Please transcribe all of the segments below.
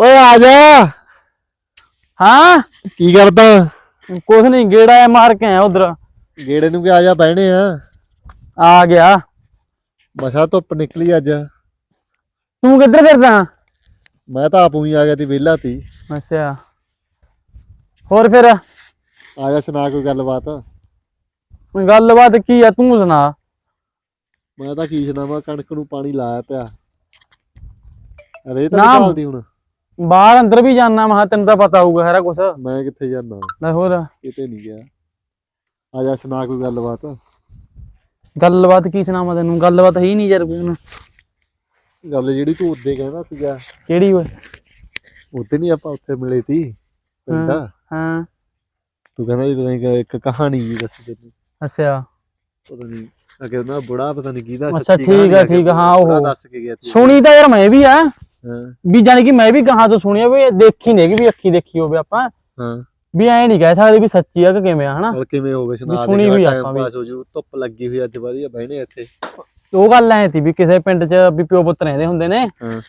ਓਏ ਆ ਜਾ। ਹਾਂ? ਕੀ ਕਰਦਾ? ਕੁਛ ਨਹੀਂ ਗੇੜਾ ਐ ਮਾਰ ਕੇ ਆਇਆ ਉਧਰ। ਗੇੜੇ ਨੂੰ ਕਿ ਆ ਜਾ ਬਹਿਣੇ ਆ। ਆ ਗਿਆ। ਮਸਾ ਧੁੱਪ ਨਿਕਲੀ ਅੱਜ। ਤੂੰ ਕਿੱਧਰ ਫਿਰਦਾ? ਮੈਂ ਤਾਂ ਆਪੂ ਹੀ ਆ ਗਿਆ ਤੀ ਵਿਹਲਾ ਤੀ ਅੱਛਾ। ਹੋਰ ਫਿਰ? ਆ ਜਾ ਸੁਣਾ ਕੋਈ ਗੱਲਬਾਤ। ਗੱਲਬਾਤ ਕੀ ਆ? ਤੂੰ ਸੁਣਾ। ਮੈਂ ਤਾਂ ਕੀ ਸੁਣਾਵਾਂ ਕਣਕ ਨੂੰ ਪਾਣੀ ਲਾਇਆ ਪਿਆ। ਅਰੇ ਤਾਂ। ਨਿਕਾਲਦੀ ਹੁਣ। ਬਾਹਰ ਅੰਦਰ ਵੀ ਜਾਣਾ ਮਹਾ ਤੈਨੂੰ ਤਾਂ ਪਤਾ ਹੋਊਗਾ ਸਾਰਾ ਕੁਛ। ਮੈਂ ਕਿੱਥੇ ਜਾਣਾ ਲੈ ਹੋਰ। ਕਿਤੇ ਨਹੀਂ ਗਿਆ। ਆ ਜਾ ਸੁਣਾ ਕੋਈ ਗੱਲਬਾਤ। ਗੱਲਬਾਤ ਕੀ ਸੁਣਾਵਾਂ ਤੈਨੂੰ? ਗੱਲਬਾਤ ਹੈ ਹੀ ਨਹੀਂ ਯਾਰ ਕੋਈ ਹੁਣ। ਗੱਲ ਜਿਹੜੀ ਤੂੰ ਉੱਦੇ ਕਹਿੰਦਾ ਸੀਗਾ। ਕਿਹੜੀ ਓਏ? ਉੱਤੇ ਨਹੀਂ ਆਪਾਂ ਉੱਥੇ ਮਿਲੇ ਪਿੰਡ। ਹਾਂ ਤੂੰ ਕਹਿੰਦਾ ਸੀ ਪਤਾ ਨਹੀਂ ਇੱਕ ਕਹਾਣੀ ਜੀ ਦੱਸ ਤੈਨੂੰ। ਅੱਛਾ। ਪਤਾ ਨਹੀਂ ਅਗੇ ਨਾ ਬੁੜਾ ਪਤਾ ਨਹੀਂ ਕਿਹਦਾ ਅੱਛਾ, ਠੀਕ ਆ, ਠੀਕ ਆ, ਹਾਂ, ਉਹ। ਸੀ। ਸੁਣੀ ਤਾਂ ਯਾਰ ਮੈਂ ਵੀ ਆ। ਵੀ ਜਾਣੀ ਕਿ ਮੈਂ ਵੀ ਕਹਾਂ ਤੋਂ ਸੁਣਿਆ ਵੀ ਇਹ ਦੇਖੀ ਨਹੀਂ ਕਿ ਵੀ ਅੱਖੀ ਦੇਖੀ ਹੋਵੇ ਆਪਾਂ। ਹਾਂ। ਵੀ ਐ ਨਹੀਂ ਕਹਿ ਸਕਦੇ ਵੀ ਸੱਚੀ ਆ ਕਿ ਕਿਵੇਂ ਆ ਹਨਾ? ਕਿਵੇਂ ਹੋਵੇ ਸੁਣਾ ਸੁਣੀ ਹੋਈ ਆਪਾਂ ਵੀ। ਹੋ ਜੂ ਧੁੱਪ ਲੱਗੀ ਹੋਈ ਅੱਜ ਵਧੀਆ ਬਹਿਣੇ ਇੱਥੇ। ਉਹ ਗੱਲ ਐ ਸੀ ਵੀ ਕਿਸੇ ਪਿੰਡ 'ਚ ਵੀ ਪਿਓ ਪੁੱਤ ਰਹਿੰਦੇ ਹੁੰਦੇ ਨੇ। ਹਾਂ।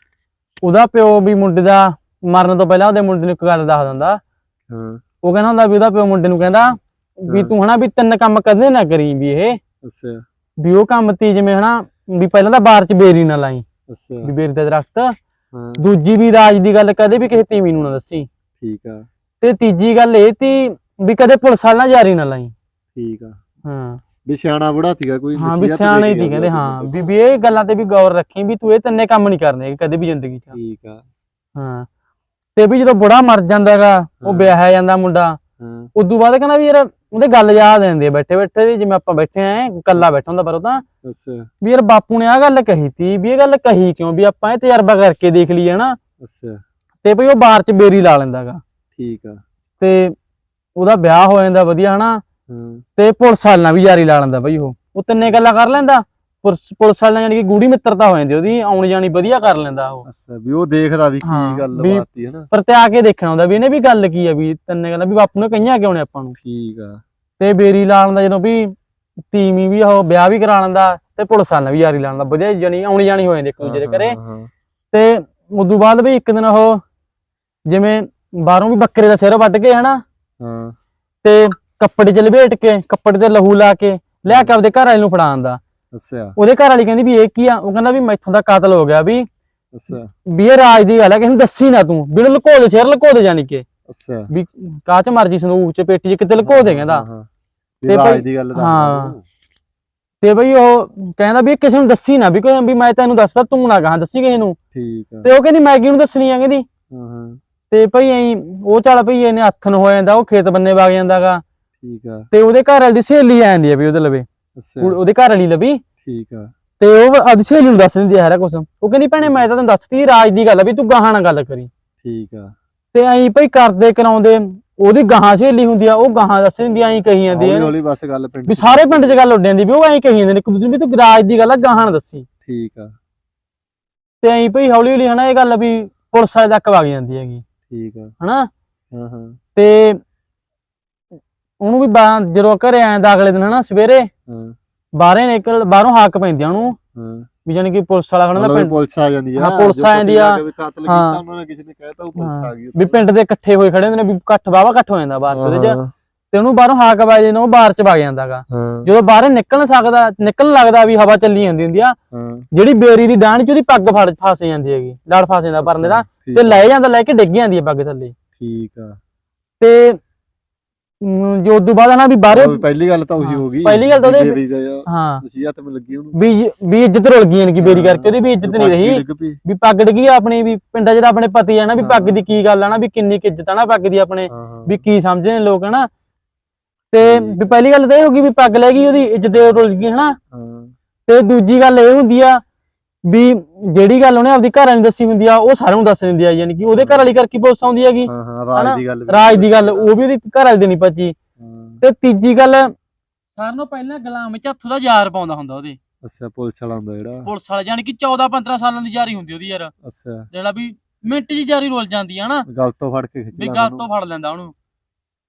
ਉਹਦਾ ਪਿਓ ਵੀ ਮੁੰਡੇ ਦਾ ਮਰਨ ਤੋਂ ਪਹਿਲਾਂ ਉਹਦੇ ਮੁੰਡੇ ਨੂੰ ਇੱਕ ਗੱਲ ਦੱਸ ਦਿੰਦਾ। ਹਾਂ। ਉਹ ਕਹਿੰਦਾ ਹੁੰਦਾ ਵੀ ਉਹਦਾ ਪਿਓ ਮੁੰਡੇ ਨੂੰ ਕਹਿੰਦਾ ਵੀ। ਤੂੰ ਹਨਾ ਵੀ ਤਿੰਨ ਕੰਮ ਕਦੇ ਨਾ ਕਰੀ ਵੀ ਇਹ। ਅੱਛਾ। ਵੀ ਉਹ ਕੰਮ ਤੀ ਜਿਵੇਂ ਹਨਾ ਵੀ ਪਹਿਲਾਂ ਤਾਂ ਬਾਹਰ 'ਚ ਬੇਰੀ ਨਾ ਲਾਈ। ਅੱਛਾ। ਵੀ ਬੇਰੀ ਦਾ ਦਰਖਤ। ਹਾਂ। ਦੂਜੀ ਵੀ ਰਾਜ ਦੀ ਗੱਲ ਕਦੇ ਵੀ ਕਿਸੇ ਤੀਵੀਂ ਨੂੰ ਨਾ ਦੱਸੀ। ਠੀਕ ਆ। ਤੇ ਤੀਜੀ ਗੱਲ ਇਹ ਤੀ ਵੀ ਕਦੇ ਪੁਲਿਸ ਵਾਲ ਜਾਰੀ ਨਾ ਲਾਈ। ਠੀਕ ਆ। ਹਾਂ। ਵੀ ਸਿਆਣਾ ਬੁੜਾ ਸੀਗਾ ਕੋਈ ਹਾਂ ਵੀ ਸਿਆਣੇ ਦੀ ਗਿਆ ਕਹਿੰਦੇ ਹਾਂ। ਵੀ ਵੀ ਇਹ ਗੱਲਾਂ ਤੇ ਵੀ ਗੌਰ ਰੱਖੀ ਵੀ ਤੂੰ ਇਹ ਤਿੰਨੇ ਕੰਮ ਨਹੀਂ ਕਰਨੇ ਕਦੇ ਵੀ ਜ਼ਿੰਦਗੀ 'ਚ। ਠੀਕ ਆ। ਹਾਂ। ਤੇ ਵੀ ਜਦੋਂ ਬੁੜਾ ਮਰ ਜਾਂਦਾਗਾ ਉਹ ਹਾਂ। ਵਿਆਹਿਆ ਜਾਂਦਾ ਮੁੰਡਾ ਹਾਂ। ਉਦੋਂ ਬਾਅਦ ਕਹਿੰਦਾ ਵੀ ਯਾਰ ਉਹਦੇ ਗੱਲ ਯਾਦ ਆਉਂਦੀ ਬੈਠੇ ਬੈਠੇ ਦੀ ਜਿਵੇਂ ਆਪਾਂ ਬੈਠੇ ਆਂ ਇਕੱਲਾ ਬੈਠਾ ਹੁੰਦਾ ਪਰ ਉਹ ਤਾਂ ਅੱਛਾ। ਵੀ ਯਾਰ ਬਾਪੂ ਨੇ ਆ ਗੱਲ ਕਹੀ ਤੀ ਵੀ ਇਹ ਗੱਲ ਕਹੀ ਕਿਉਂ? ਵੀ ਆਪਾਂ ਇਹ ਤਜਰਬਾ ਕਰਕੇ ਦੇਖ ਲਈਏ ਨਾ ਅੱਛਾ। ਤੇ ਭਈ ਉਹ ਬਾਹਰ ਚ ਬੇਰੀ ਲਾ ਲੈਂਦਾਗਾ ਠੀਕ ਆ। ਤੇ ਉਹਦਾ ਵਿਆਹ ਹੋ ਜਾਂਦਾ ਵਧੀਆ ਹਨਾ। ਤੇ ਪੁਲਿਸ ਵਾਲ ਨਾਲ ਵੀ ਜਾਰੀ ਲਾ ਲੈਂਦਾ ਬਈ ਉਹ। ਉਹ ਤਿੰਨੇ ਗੱਲਾਂ ਕਰ ਲੈਂਦਾ। ਪੁਲਿਸ ਪੁਲਿਸ ਵਾਲ ਨਾਲ ਯਾਨੀ ਕਿ ਗੂੜੀ ਮਿੱਤਰਤਾ ਹੋ ਜਾਂਦੀ ਉਹਦੀ ਆਉਣ ਜਾਣੀ ਵਧੀਆ ਕਰ ਲੈਂਦਾ ਉਹ। ਅੱਛਾ ਵੀ ਉਹ ਦੇਖਦਾ ਵੀ ਕੀ ਗੱਲ ਬਾਤ ਹੈ ਨਾ। ਪਰ ਤੇ ਆ ਕੇ ਦੇਖਣਾ ਹੁੰਦਾ ਵੀ ਇਹਨੇ ਵੀ ਗੱਲ ਕੀ ਆ ਵੀ ਤਿੰਨੇ ਗੱਲਾਂ ਵੀ ਬਾਪੂ ਨੇ ਕਹੀਆਂ ਕਿਉਂ ਨੇ ਆਪਾਂ ਨੂੰ? ਠੀਕ ਆ। ਤੇ ਬੇਰੀ ਲਾ ਲੈਂਦਾ ਜਦੋਂ ਵੀ ਤੀਵੀਂ ਵੀ ਉਹ ਵਿਆਹ ਵੀ ਕਰਾ ਲੈਂਦਾ ਤੇ ਪੁਲਿਸ ਵਾਲ ਨਾਲ ਵੀ ਜਾਰੀ ਲਾ ਲੈਂਦਾ ਵਧੀਆ ਜਾਨੀ ਆਉਣੀ ਜਾਣੀ ਹੋ ਜਾਂਦੀ ਇੱਕ ਦੂਜੇ ਦੇ ਘਰੇ। ਤੇ ਉਦੋਂ ਬਾਅਦ ਵੀ ਇੱਕ ਦਿਨ ਉਹ ਜਿਵੇਂ ਬਾਹਰੋਂ ਵੀ ਬੱਕਰੇ ਦਾ ਸਿਰ ਵੱਢ ਕੇ ਹਨਾ ਹਾਂ। ਤੇ ਕੱਪੜੇ 'ਚ ਲਪੇਟ ਕੇ ਕੱਪੜੇ ਤੇ ਲਹੂ ਲਾ ਕੇ ਲਿਆ ਕੇ ਆਪਦੇ ਘਰ ਵਾਲੇ ਨੂੰ ਫੜਾਉਂਦਾ ਅੱਛਾ। ਉਹਦੇ ਘਰ ਵਾਲੀ ਕਹਿੰਦੀ ਵੀ ਇਹ ਕੀ ਆ? ਉਹ ਕਹਿੰਦਾ ਵੀ ਮੈਥੋਂ ਦਾ ਕਾਤਲ ਹੋ ਗਿਆ ਵੀ ਅੱਛਾ। ਵੀ ਇਹ ਰਾਜ ਦੀ ਗੱਲ ਕਿਸੇ ਨੂੰ ਦੱਸੀ ਨਾ ਤੂੰ। ਬਿਨ ਲੁਕੋ ਦੇ ਸਿਰ ਲੁਕੋ ਦੇ ਜਾਣੀ ਕਿ। ਅੱਛਾ। ਵੀ ਕਾਚ ਮਰਜ਼ੀ ਸੰਦੂਕ 'ਚ ਪੇਟੀ 'ਚ ਕਿਤੇ ਲੁਕੋ ਦੇ ਕਹਿੰਦਾ। ਤੇ ਰਾਜ ਦੀ ਗੱਲ ਦਾ ਹਾਂ। ਤੇ। ਬਈ ਉਹ ਕਹਿੰਦਾ ਵੀ ਕਿਸੇ ਨੂੰ ਦੱਸੀ ਨਾ ਵੀ ਕੋਈ ਵੀ ਮੈਂ ਤੈਨੂੰ ਦੱਸਦਾ ਤੂੰ ਨਾ ਕਹਾਂ ਦੱਸੀ ਕਿਸੇ ਨੂੰ। ਠੀਕ ਆ। ਤੇ ਉਹ ਕਹਿੰਦੀ ਮੈਗੀ ਨੂੰ ਦੱਸਣੀ ਆ ਕਹਿੰਦੀ। ਹਾਂ ਹਾਂ। ਤੇ ਭਈ ਐਂ ਉਹ ਚੱਲ ਭਈ ਇਹਨੇ ਹੱਥ ਨੂੰ ਹੋ ਜਾਂਦਾ ਉਹ ਖੇਤ ਬੰਨੇ ਵਗ ਜਾਂਦਾਗਾ। ਠੀਕ ਆ। ਤੇ ਉਹਦੇ ਘਰ ਵਾਲੀ ਦੀ ਸਹੇਲੀ ਆ ਜਾਂਦੀ ਆ ਵੀ ਉਹਦੇ ਲਵੇ। ਅੱਛਾ। ਉਹ- ਉਹਦੇ ਘਰ ਵਾਲੀ ਲਵੀ ਠੀਕ ਆ। ਤੇ ਉਹ ਸਹੇਲੀ ਨੂੰ ਦੱਸ ਦਿੰਦੀ ਆ ਸਾਰਾ ਕੁਝ ਉਹ ਕਹਿੰਦੀ ਭੈਣੇ ਮੈਂ ਤਾਂ ਤੈਨੂੰ ਦੱਸਤੀ ਰਾਜ ਦੀ ਗੱਲ ਆ ਵੀ ਤੂੰ ਗਾਹਾਂ ਨਾਲ ਗੱਲ ਕਰੀ। ਠੀਕ ਆ। ਤੇ ਐਂ ਭਈ ਕਰਦੇ ਕਰਾਉਂਦੇ ਉਹਦੀ ਗਾਹਾਂ ਸਹੇਲੀ ਹੁੰਦੀ ਆ ਉਹ ਗਾਹਾਂ ਦੱਸ ਦਿੰਦੀ ਐਂ ਕਹੀ ਜਾਂਦੀ ਆ। ਹੌਲੀ ਬਸ ਗੱਲ ਪਿੰਡ ਵੀ ਸਾਰੇ ਪਿੰਡ 'ਚ ਗੱਲ ਉੱਡ ਜਾਂਦੀ ਵੀ ਉਹ ਐਂ ਕਹੀ ਜਾਂਦੇ ਨੇ ਇੱਕ ਦੂਜੇ ਵੀ ਤੂੰ ਰਾਜ ਦੀ ਗੱਲ ਆ ਗਾਹਾਂ ਨਾਲ ਦੱਸੀ। ਠੀਕ ਆ। ਤੇ ਐਂ ਭਈ ਹੌਲੀ ਹੌਲੀ ਹਨਾ ਇਹ ਗੱਲ ਵੀ ਪੁਲਿਸ ਵਾਲੇ ਤੱਕ ਵਗ ਜਾਂਦੀ ਹੈਗੀ। ਠੀਕ ਆ। ਹਨਾ? ਹਾਂ ਹਾਂ। ਤੇ ਉਹਨੂੰ ਵੀ ਬਾ- ਜਦੋਂ ਘਰੇ ਆਇਆ ਤਾਂ ਅਗਲੇ ਦਿਨ ਹਨਾ ਸਵੇਰੇ ਹਾਂ। ਬਾਹਰੇ ਨਿਕਲ ਬਾਹਰੋਂ ਹਾਕ ਪੈਂਦੀ ਆ ਉਹਨੂੰ। ਹਾਂ। ਵੀ ਜਾਨੀ ਕਿ ਪੁਲਿਸ ਵਾਲਾ ਖੜਾ ਮਤਲਬ ਵੀ ਪਿੰਡ ਪੁਲਿਸ ਆ ਜਾਂਦੀ ਆ। ਹਾਂ, ਪੁਲਿਸ ਜੋ ਆ ਜਾਂਦੀ ਆ। ਲਾ ਕੇ ਵੀ ਕਾਤਲ ਕੀਤਾ ਹਾਂ। ਉਹਨਾਂ ਨੇ ਕਿਸੇ ਨੇ ਕਹਿਤਾ ਉਹ ਪੁਲਿਸ ਹਾਂ। ਆ ਗਈ ਵੀ ਪਿੰਡ ਦੇ ਇਕੱਠੇ ਹੋਏ ਖੜੇ ਹੁੰਦੇ ਨੇ ਵੀ ਇਕੱਠ ਵਾਵਾ ਇਕੱਠ ਹੋ ਜਾਂਦਾ ਬਾਹਰ ਉਹਦੇ ਚ ਹਾਂ, ਤੇ ਉਹਨੂੰ ਬਾਹਰੋਂ ਹਾਕ ਵੱਜਦੇ ਨੇ ਉਹ ਬਾਹਰ ਚ ਵਗ ਜਾਂਦਾਗਾ ਹਾਂ। ਜਦੋਂ ਬਾਹਰ ਨਿਕਲ ਸਕਦਾ ਨਿਕਲਣ ਲੱਗਦਾ ਵੀ ਹਵਾ ਚੱਲੀ ਜਾਂਦੀ ਹੁੰਦੀ ਆ ਹਾਂ। ਜਿਹੜੀ ਬੇਰੀ ਦੀ ਡਾਂਢ ਚ ਉਹਦੀ ਪੱਗ ਫੜ ਫਸ ਜਾਂਦੀ ਹੈਗੀ ਲੜ ਫਸ ਜਾਂਦਾ ਪਰਨੇ ਦਾ। ਤੇ ਲੈ ਜਾਂਦਾ ਲੈ ਕੇ ਡਿੱਗ ਜਾਂਦੀ ਹੈ ਪੱਗ ਥੱਲੇ। ਠੀਕ ਆ। ਤੇ ਜੋ ਉਦੋਂ ਬਾਅਦ ਨਾ ਵੀ ਬਾਹਰੇ ਉਹ ਪਹਿਲੀ ਗੱਲ ਤਾਂ ਉਹੀ ਹਾਂ, ਗਈ। ਪਹਿਲੀ ਗੱਲ ਤਾਂ ਉਹਦੇ- ਹਾਂ। ਨਸੀਹਤ में ਲੱਗੀ ਉਹਨੂੰ। ਵੀ ਵੀ ਇੱਜ਼ਤ ਰੁਲ ਗਈ ਯਾਨੀ ਕਿ ਬੇਰੀ ਕਰਕੇ ਉਹਦੀ ਵੀ ਇੱਜ਼ਤ ਨਹੀਂ ਰਹੀ। ਵੀ ਪੱਗ ਡਿੱਗੀ ਆਪਣੀ ਵੀ ਪਿੰਡਾਂ ਤਾਂ ਆਪਣੇ ਪਤੀ ਆ ਨਾ ਵੀ ਪੱਗ। ਦੀ ਕੀ ਗੱਲ ਆ ਨਾ ਵੀ ਕਿੰਨੀ ਕੁ ਇੱਜ਼ਤ ਆ ਨਾ ਪੱਗ ਦੀ ਆਪਣੇ ਵੀ ਕੀ ਸਮਝਦੇ ਨੇ ਲੋਕ ਹਨਾ? ਤੇ। ਵੀ ਪਹਿਲੀ ਗੱਲ ਤਾਂ ਇਹ ਹੋ ਗਈ ਵੀ ਪੱਗ ਲੈ ਗਈ ਉਹਦੀ ਇੱਜ਼ਤ ਰੁਲ ਗਈ ਹਨਾ? ਤੇ ਦੂਜੀ ਗੱਲ ਇਹ ਹੁੰਦੀ ਆ ਵੀ ਜਿਹੜੀ ਗੱਲ ਉਹਨੇ ਆਪਦੀ ਘਰ ਵਾਲੀ ਨੂੰ ਦੱਸੀ ਹੁੰਦੀ ਆ ਉਹ ਸਾਰਿਆਂ ਨੂੰ ਦੱਸ ਦਿੰਦੀ ਆ ਯਾਨੀ ਕਿ ਉਹਦੇ ਘਰ ਵਾਲੀ ਕਰਕੇ ਪੁਲਿਸ ਆਉਂਦੀ ਹੈਗੀ। ਹਾਂ ਹਾਂ ਹਨਾ? ਰਾਜ ਦੀ ਗੱਲ ਵੀ ਰਾਜ ਦੀ ਗੱਲ ਉਹ ਵੀ ਉਹਦੀ ਘਰ ਵਾਲੀ ਦੇ ਨਹੀਂ ਪਚੀ ਹਾਂ, ਤੇ ਤੀਜੀ ਗੱਲ ਸਾਰਿਆਂ ਨੂੰ ਪਹਿਲਾਂ ਗੁਲਾਮ ਚ ਹੱਥੋਂ ਦਾ ਯਾਰ ਪਾਉਂਦਾ ਹੁੰਦਾ ਉਹਦੇ। ਅੱਛਾ ਪੁਲਿਸ ਵਾਲਾ ਹੁੰਦਾ ਜਿਹੜਾ। ਪੁਲਿਸ ਵਾਲਾ ਯਾਨੀ ਕਿ 14 15 ਸਾਲਾਂ ਦੀ ਜਾਰੀ ਹੁੰਦੀ ਉਹਦੀ ਯਾਰ। ਅੱਛਾ। ਜਿਹੜਾ ਵੀ ਮਿੰਟ 'ਚ ਜਾਰੀ ਰੁਲ ਜਾਂਦੀ ਆ ਹਨਾ ਗਲ ਤੋਂ ਫੜ ਕੇ ਖਿੱਚ ਵੀ ਲੈਂਦਾ ਗੱਲ ਤੋਂ ਫੜ ਲੈਂਦਾ ਉਹਨੂੰ।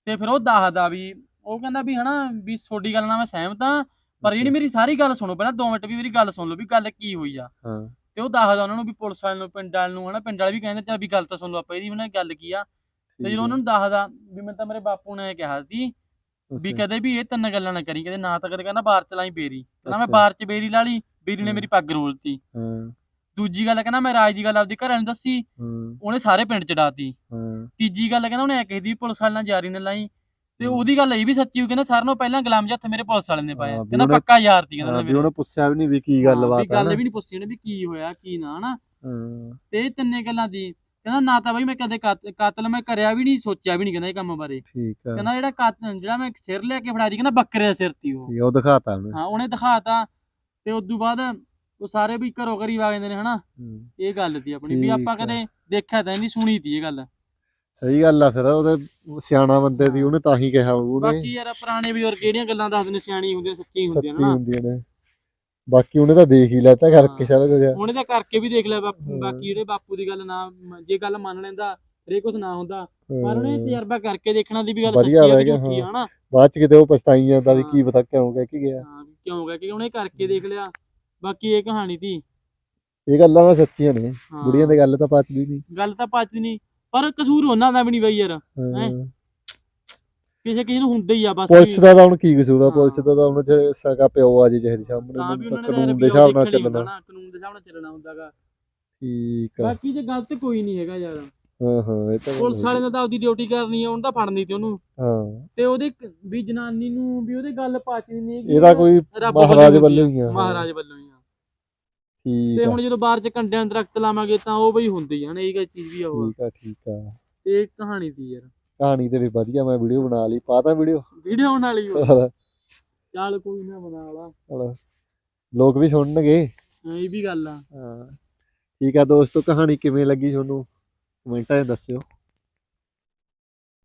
ਤੇ ਫਿਰ ਉਹ ਦੱਸਦਾ ਵੀ ਉਹ ਕਹਿੰਦਾ ਵੀ ਹਨਾ ਵੀ ਤੁਹਾਡੀ ਗੱਲ ਨਾਲ ਮੈਂ ਸਹਿਮਤ ਹਾਂ ਪਰ ਜਿਹੜੀ ਮੇਰੀ ਸਾਰੀ ਗੱਲ ਸੁਣੋ ਪਹਿਲਾਂ 2 ਮਿੰਟ ਵੀ ਮੇਰੀ ਗੱਲ ਸੁਣ ਲਓ ਵੀ ਗੱਲ ਕੀ ਹੋਈ ਆ। ਹਾਂ। ਤੇ ਉਹ ਦੱਸਦਾ ਉਹਨਾਂ ਨੂੰ ਵੀ ਪੁਲਿਸ ਵਾਲਿਆਂ ਨੂੰ ਪਿੰਡ ਵਾਲਿਆਂ ਨੂੰ ਹਨਾ ਪਿੰਡ ਵਾਲੇ ਵੀ ਕਹਿੰਦੇ ਚੱਲ ਵੀ ਗੱਲ ਤਾਂ ਸੁਣ ਲਓ ਆਪਾਂ ਇਹਦੀ ਵੀ ਨਾ ਗੱਲ ਕੀ ਆ। ਤੇ ਜਦੋਂ ਉਹਨਾਂ ਨੂੰ ਦੱਸਦਾ ਵੀ ਮੈਂ ਤਾਂ ਮੇਰੇ ਬਾਪੂ ਨੇ ਕਿਹਾ ਸੀ ਵੀ ਕਦੇ ਵੀ ਇਹ ਤਿੰਨ ਗੱਲਾਂ ਨਾ ਕਰੀ ਕਦੇ ਨਾ ਤਾਂ ਕਦੇ ਕਹਿੰਦਾ ਬਾਹਰ ਚਲਾਈ ਬੇਰੀ। ਕਹਿੰਦਾ ਮੈਂ। ਬਾਹਰ ਚ ਬੇਰੀ ਲਾ ਲਈ ਬੇਰੀ ਨੇ। ਮੇਰੀ ਪੱਗ ਰੋਲਤੀ। ਹਾਂ। ਦੂਜੀ ਗੱਲ ਕਹਿੰਦਾ ਮੈਂ ਰਾਜ ਦੀ ਗੱਲ ਆਪਦੀ ਘਰਾਂ ਨੂੰ ਦੱਸੀ ਹਾਂ। ਉਹਨੇ ਸਾਰੇ ਪਿੰਡ ਚ ਡਾਤੀ। ਹਾਂ। ਤੀਜੀ ਗੱਲ ਕਹਿੰਦਾ ਉਹਨੇ ਐ ਕਹੀ ਦੀ ਪੁਲਿਸ ਵਾਲਿਆਂ ਨਾਲ ਜਾਰੀ ਨੇ ਲਾਈ ਤੇ ਹੂੰ। ਉਹਦੀ ਗੱਲ ਇਹ ਵੀ ਸੱਚੀ ਹੋ ਕਹਿੰਦਾ ਸਾਰਿਆਂ ਨੂੰ ਪਹਿਲਾਂ ਗੁਲਾਮ ਜੀ ਹੱਥ ਮੇਰੇ ਪੁਲਿਸ ਵਾਲਿਆਂ ਨੇ ਪਾਇਆ। ਹਾਂ, ਕਹਿੰਦਾ ਪੱਕਾ ਯਾਰ ਸੀ ਕਹਿੰਦਾ ਹਾਂ, ਵੀ। ਉਹਨੇ ਪੁੱਛਿਆ ਵੀ ਨਹੀਂ ਵੀ ਕੀ ਹਾਂ, ਗੱਲਬਾਤ ਆ ਗੱਲ ਵੀ ਨਹੀਂ ਪੁੱਛੀ ਉਹਨੇ ਵੀ ਕੀ ਹੋਇਆ ਕੀ ਨਾ ਹਨਾ? ਹਾਂ। ਤੇ ਤਿੰਨੇ ਗੱਲਾਂ ਦੀ ਕਹਿੰਦਾ ਨਾ ਤਾਂ ਬਈ ਮੈਂ ਕਦੇ ਕਾਤ- ਕਾਤਲ ਮੈਂ ਕਰਿਆ ਵੀ ਨਹੀਂ ਸੋਚਿਆ ਵੀ ਨਹੀਂ ਕਹਿੰਦਾ ਇਹ ਕੰਮ ਬਾਰੇ। ਠੀਕ ਆ। ਕਹਿੰਦਾ ਜਿਹੜਾ ਕਾਤਲ ਜਿਹੜਾ ਮੈਂ ਸਿਰ ਲੈ ਕੇ ਫੜਾ ਦੀ ਕਹਿੰਦਾ ਬੱਕਰੇ ਦਾ ਸਿਰ ਤੀ ਉਹ। ਉਹ ਦਿਖਾਤਾ ਉਹਨੇ। ਹਾਂ ਉਹਨੇ ਦਿਖਾਤਾ ਤੇ ਉਸ ਤੋਂ ਬਾਅਦ ਉਹ ਸਾਰੇ ਵੀ ਘਰੋਂ ਘਰੀ ਆ ਜਾਂਦੇ ਨੇ ਹਨਾ? ਹੂੰ। ਇਹ ਗੱਲ ਤੀ ਆਪਣੀ ਵੀ ਆਪਾਂ। ਕਦੇ ਦੇਖਿਆ ਤਾਂ ਨਹੀਂ ਸੁਣੀ ਤੀ ਇਹ ਗੱਲ। ਸਹੀ ਗੱਲ ਆ ਫਿਰ ਉਹਦੇ ਸਿਆਣਾ ਬੰਦੇ ਦੀ ਉਹਨੇ ਤਾਂ ਹੀ ਕਿਹਾ ਉਹਨੇ। ਬਾਕੀ ਯਾਰ ਪੁਰਾਣੇ ਬਜ਼ੁਰਗ ਕਿਹੜੀਆਂ ਗੱਲਾਂ ਦੱਸਦੇ ਨੇ ਸਿਆਣੀ ਹੁੰਦੀਆਂ ਸੱਚੀ ਹੁੰਦੀਆਂ ਸੱਚੀ ਨੇ ਹੁੰਦੀਆਂ ਨੇ। ਬਾਕੀ ਉਹਨੇ ਤਾਂ ਦੇਖ ਹੀ ਲੈਤਾ ਕਰਕੇ ਸਾਰਾ ਕੁਝ। ਉਹਨੇ ਤਾਂ ਕਰਕੇ ਵੀ ਦੇਖ ਲਿਆ ਬਾਪੂ। ਬਾਕੀ ਜਿਹੜੇ ਬਾਪੂ ਦੀ ਗੱਲ ਨਾ ਮ- ਜੇ ਗੱਲ ਮੰਨ ਲੈਂਦਾ ਹਰੇ ਕੁਝ ਨਾ ਹੁੰਦਾ ਪਰ ਉਹਨੇ। ਤਜਰਬਾ ਕਰਕੇ ਦੇਖਣਾ ਦੀ ਵੀ ਗੱਲ ਵਧੀਆ ਸੱਚੀ ਹੈ ਰਹਿ ਕਿ ਗਿਆ, ਝੂਠੀ ਆ ਹਨਾ? ਬਾਅਦ ਚ ਕਿਤੇ ਉਹ ਪਛਤਾਈ ਜਾਂਦਾ ਵੀ। ਕੀ ਪਤਾ ਕਿਉਂ ਕਹਿ ਕੇ ਗਿਆ। ਹਾਂ ਵੀ ਕਿਉਂ ਗਿਆ ਕਿ ਉਹਨੇ ਕਰਕੇ ਦੇਖ ਲਿਆ। ਬਾਕੀ ਇਹ ਕਹਾਣੀ ਤੀ ਇਹ ਗੱਲਾਂ ਤਾਂ ਸੱਚੀਆਂ ਨੇ। ਹਾਂ। ਬੁੜੀਆਂ ਦੀ ਗੱਲ ਤਾਂ ਪਚਦੀ ਨਹੀਂ ਗੱਲ ਤਾਂ ਪਚਦੀ ਨਹੀਂ ਪਰ ਕਸੂਰ ਉਹਨਾਂ ਦਾ ਵੀ ਨਹੀਂ ਬਈ ਯਾਰ ਹਾਂ। ਕਿਸੇ ਕਿਸੇ ਨੂੰ ਹੁੰਦਾ ਹੀ ਆ ਬਸ। ਪੁਲਿਸ ਵੀ। ਦਾ ਤਾਂ ਹੁਣ ਕੀ ਕਸੂਰ ਹਾਂ। ਪੁਲਿਸ ਦਾ ਤਾਂ ਹੁਣ ਜੇ ਸਕਾ ਪਿਓ ਆ ਜੇ ਚਾਹੀਦੀ ਸਾਹਮਣੇ ਤਾਂ ਵੀ ਤਾਂ ਕਾਨੂੰਨ ਦੇ ਹਿਸਾਬ ਨਾਲ ਚੱਲਣਾ। ਕਾਨੂੰਨ ਦੇ ਹਿਸਾਬ ਨਾਲ ਚੱਲਣਾ ਹੁੰਦਾਗਾ। ਠੀਕ ਆ। ਬਾਕੀ ਜੇ ਗਲਤ ਕੋਈ ਨਹੀਂ ਹੈਗਾ ਯਾਰ। ਹਾਂ ਹਾਂ ਇਹ ਤਾਂ ਗੱਲ ਪੁਲਿਸ ਵਾਲੇ ਨੇ ਤਾਂ ਆਪਦੀ ਡਿਊਟੀ ਕਰਨੀ ਉਹਨੂੰ ਫੜਨੀ ਤੇ ਉਹਨੂੰ। ਹਾਂ। ਤੇ ਉਹਦੇ ਕ- ਵੀ ਜਨਾਨੀ ਨੂੰ ਵੀ ਉਹਦੇ ਗੱਲ ਪਾਚਦੀ ਨਹੀਂ ਹੈਗੀ ਇਹਦਾ ਕੋਈ ਰੱਬ ਮਹਾਰਾਜ ਹੁੰਦੀ ਵੱਲੋਂ ਹੀ ਆ। ਮਹਾਰਾਜ ਵੱਲੋਂ ਹੀ ਆ। ਠੀਕ ਤੇ ਆ। ਹੁਣ ਜਦੋਂ ਬਾਹਰ ਚ ਕੰਡਿਆਂ ਨੂੰ ਦਰਖਤ ਲਾਵਾਂਗੇ ਤਾਂ ਉਹ ਬਈ ਹੁੰਦੀ ਆ ਨਾ ਇਹ ਚੀਜ਼ ਵੀ ਆ ਉਹ ਠੀਕ ਆ ਠੀਕ ਆ। ਤੇ ਇਹ ਕਹਾਣੀ ਦੀ ਯਾਰ। ਕਹਾਣੀ ਤੇ ਵੀ ਵਧੀਆ ਮੈਂ ਵੀਡੀਓ ਬਣਾ ਲਈ। ਪਾਤਾ ਵੀਡੀਓ? ਵੀਡੀਓ ਬਣਾ ਲਈ ਉਹ ਚੱਲ। ਕੋਈ ਨਾ ਬਣਾ ਲਾ। ਲੋਕ ਵੀ ਸੁਣਨਗੇ। ਹਾਂ, ਇਹ ਵੀ ਗੱਲ ਆ। ਹਾਂ। ਠੀਕ ਆ ਦੋਸਤੋ ਕਹਾਣੀ ਕਿਵੇਂ ਲੱਗੀ ਤੁਹਾਨੂੰ? ਕਮੈਂਟਾਂ 'ਚ ਦੱਸਿਓ।